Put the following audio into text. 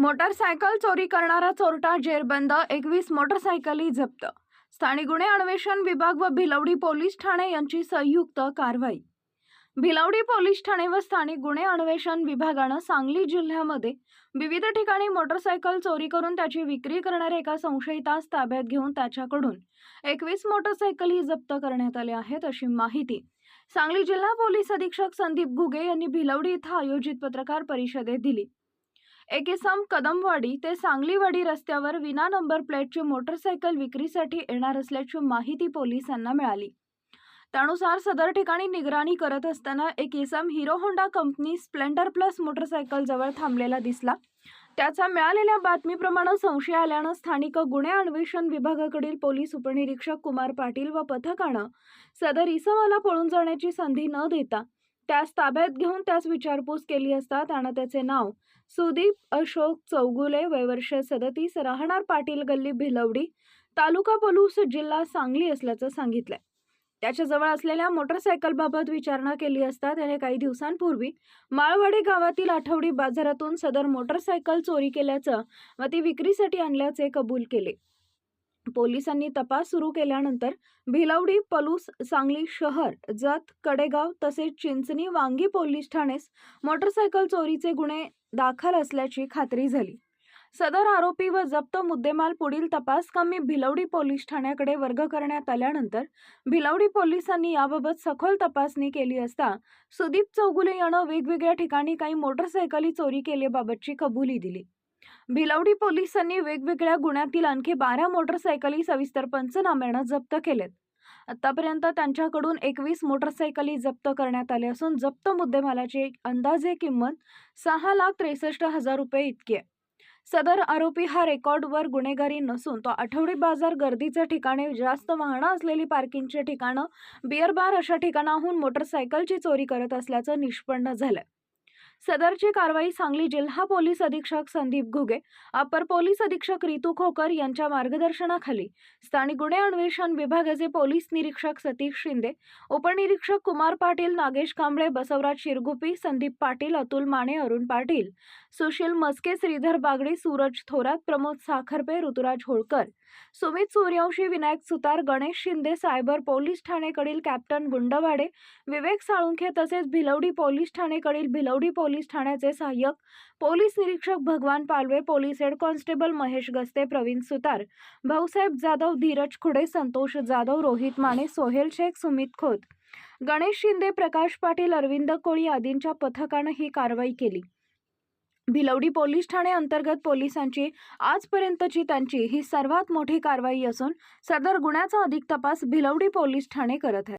Motorcycle चोरी करणारा चोरटा जेरबंद एकवीस मोटरसायकली जप्त. स्थानिक गुन्हे अन्वेषण विभाग व भिलवडी पोलीस ठाणे यांची संयुक्त कारवाई. भिलवडी पोलीस ठाणे व स्थानिक गुन्हे अन्वेषण विभागानं सांगली जिल्ह्यामध्ये विविध ठिकाणी मोटरसायकल चोरी करून त्याची विक्री करणाऱ्या एका संशयितास ताब्यात घेऊन त्याच्याकडून एकवीस मोटरसायकली जप्त करण्यात आल्या आहेत अशी माहिती सांगली जिल्हा पोलीस अधीक्षक संदीप घुगे यांनी भिलवडी इथं आयोजित पत्रकार परिषदेत दिली. एक इसम कदमवाडी ते सांगलीवाडी रस्त्यावर विना नंबर प्लेटची मोटरसायकल विक्रीसाठी येणार असल्याची माहिती पोलिसांना मिळाली. त्यानुसार सदर ठिकाणी निगराणी करत असताना एक इसम Hero Honda company splendor plus motorcycle जवळ थांबलेला दिसला. त्याचा मिळालेल्या बातमीप्रमाणे संशय आल्यानं स्थानिक गुन्हे अन्वेषण विभागाकडील पोलीस उपनिरीक्षक कुमार पाटील व पथकानं सदर इसमाला पळून जाण्याची संधी न देता त्यास ताब्यात घेऊन त्यास विचारपूस केली असता त्यानं त्याचे नाव सुदीप अशोक चौगुले वयवर्ष सदतीस राहणार पाटील गल्ली भिलवडी तालुका पलूस जिल्हा सांगली असल्याचं सांगितलंय. त्याच्याजवळ असलेल्या मोटरसायकलबाबत विचारणा केली असता त्याने काही दिवसांपूर्वी माळवाडी गावातील आठवडी बाजारातून सदर मोटरसायकल चोरी केल्याचं व ती विक्रीसाठी आणल्याचे कबूल केले. पोलिसांनी तपास सुरू केल्यानंतर भिलवडी पलूस सांगली शहर जत कडेगाव तसेच चिंचणी वांगी पोलीस ठाणेस मोटरसायकल चोरीचे गुन्हे दाखल असल्याची खात्री झाली. सदर आरोपी व जप्त मुद्देमाल पुढील तपासकामी भिलवडी पोलीस ठाण्याकडे वर्ग करण्यात आल्यानंतर भिलवडी पोलिसांनी याबाबत सखोल तपासणी केली असता सुदीप चौगुले यानं वेगवेगळ्या ठिकाणी काही मोटरसायकली चोरी केल्याबाबतची कबुली दिली. भिलवडी पोलिसांनी वेगवेगळ्या गुन्ह्यातील आणखी बारा मोटरसायकली सविस्तर पंचनाम्यानं जप्त केलेत. आतापर्यंत त्यांच्याकडून एकवीस मोटरसायकली जप्त करण्यात आले असून जप्त मुद्देमालाची अंदाजे किंमत सहा लाख त्रेसष्ट हजार रुपये इतकी आहे. सदर आरोपी हा रेकॉर्डवर गुन्हेगारी नसून तो आठवडी बाजार गर्दीच्या ठिकाणी जास्त वाहनं असलेली पार्किंगची ठिकाणं बिअर बार अशा ठिकाणाहून मोटरसायकलची चोरी करत असल्याचं निष्पन्न झालंय. सदरची कारवाई सांगली जिल्हा पोलीस अधीक्षक संदीप घुगे अपर पोलीस अधीक्षक रितू खोकर यांच्या मार्गदर्शनाखाली. स्थानिक गुन्हे अन्वेषण विभागाचे पोलीस निरीक्षक सतीश शिंदे उपनिरीक्षक कुमार पाटील नागेश कांबळे बसवराज शिरगुपी संदीप पाटील अतुल माने अरुण पाटील सुशील मस्के श्रीधर बागडे सूरज थोरात प्रमोद साखरपे ऋतुराज होळकर सुमित सूर्यवंशी विनायक सुतार गणेश शिंदे सायबर पोलीस ठाणेकडील कॅप्टन गुंडवाडे विवेक साळुंखे तसेच भिलवडी पोलीस ठाणेकडील भिलवडी पोलीस ठाण्याचे सहाय्यक पोलीस निरीक्षक Bhagwan Palve police head constable Mahesh Gaste Pravin Sutar Bhausaheb Jadhav Dhiraj Khude Santosh Jadhav Rohit Mane Sohel Shaikh Sumit Khot Ganesh Shinde Prakash Patil Arvind Koli आदींच्या पथकानं ही कारवाई केली. Bhilwadi police Thane अंतर्गत पोलिसांची आजपर्यंतची त्यांची ही सर्वात मोठी कारवाई असून सदर गुन्ह्याचा अधिक तपास भिलवडी पोलीस ठाणे करत आहे